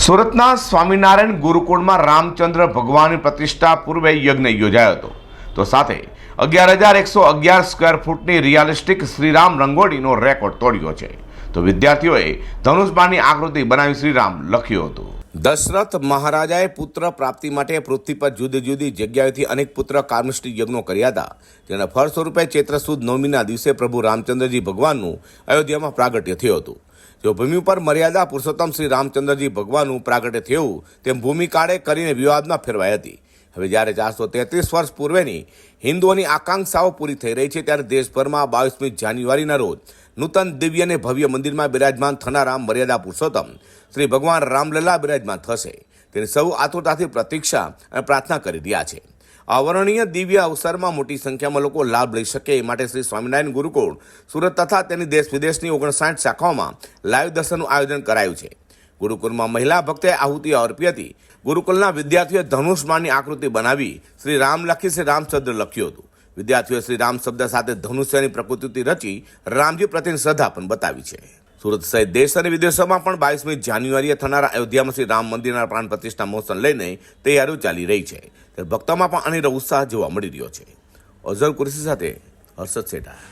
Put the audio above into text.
સુરતના સ્વામિનારાયણ ગુરુકુળમાં રામચંદ્ર ભગવાનની પ્રતિષ્ઠા પૂર્વે યજ્ઞ યોજાયો હતો. તો સાથે અગિયાર હજાર એકસો અગિયાર સ્ક્વેર ફૂટની રિયાલિસ્ટિક શ્રીરામ રંગોળીનો રેકોર્ડ તોડ્યો છે. તો વિદ્યાર્થીઓએ ધનુષબાણની આકૃતિ બનાવી શ્રીરામ લખ્યું હતું. દશરથ મહારાજાએ પુત્ર પ્રાપ્તિ માટે પૃથ્વી પર જુદી જુદી જગ્યાએથી અનેક પુત્ર કામષ્ટી યજ્ઞો કર્યા હતા. જેના ફળ સ્વરૂપે ચૈત્ર સુદ નવમીના દિવસે પ્રભુ રામચંદ્રજી ભગવાનનું અયોધ્યામાં પ્રાગટ્ય થયું હતું. જો ભૂમિ ઉપર મર્યાદા પુરુષોત્તમ શ્રી રામચંદ્રજી ભગવાનનું પ્રાગટ્ય થયું, તેમ ભૂમિકાળે કરીને વિવાદમાં ફેરવાઈ હતી. હવે જ્યારે ચારસો તેત્રીસ વર્ષ પૂર્વેની હિન્દુઓની આકાંક્ષાઓ પૂરી થઈ રહી છે, ત્યારે દેશભરમાં બાવીસમી જાન્યુઆરીના રોજ નૂતન દિવ્ય અને ભવ્ય મંદિરમાં બિરાજમાન થનારા મર્યાદા પુરુષોત્તમ શ્રી ભગવાન રામલલા બિરાજમાન થશે. તેની સૌ આતુરતાથી પ્રતીક્ષા અને પ્રાર્થના કરી રહ્યા છે. આવરણીય દિવ્ય અવસરમાં મોટી સંખ્યામાં લોકો લાભ લઈ શકે. એ માટે શ્રી સ્વામિનારાયણ ગુરુકુળ, સુરત તથા તેની દેશ વિદેશની ઓગણસાઠ શાખાઓમાં લાઈવ દર્શનનું આયોજન કરાયું છે. ગુરુકુળમાં મહિલા ભક્તે આહુતિ અર્પી હતી. ગુરુકુલના વિદ્યાર્થીઓએ ધનુષમાની આકૃતિ બનાવી શ્રી રામ લખી શ્રી રામચંદ્ર લખ્યું હતું. વિદ્યાર્થીઓએ શ્રી રામ શબ્દ સાથે ધનુષ્યની પ્રકૃતિ રચી રામજી પ્રત્યેની શ્રદ્ધા પણ બતાવી છે. સુરત સહિત દેશ અને વિદેશોમાં પણ બાવીસમી જાન્યુઆરીએ થનારા અયોધ્યામાં શ્રી રામ મંદિરના પ્રાણ પ્રતિષ્ઠા મહોત્સવ લઈને તૈયારીઓ ચાલી રહી છે. ત્યારે ભક્તોમાં પણ અનેરો ઉત્સાહ જોવા મળી રહ્યો છે. અઝર કુરેશી સાથે હર્ષદ સેઠા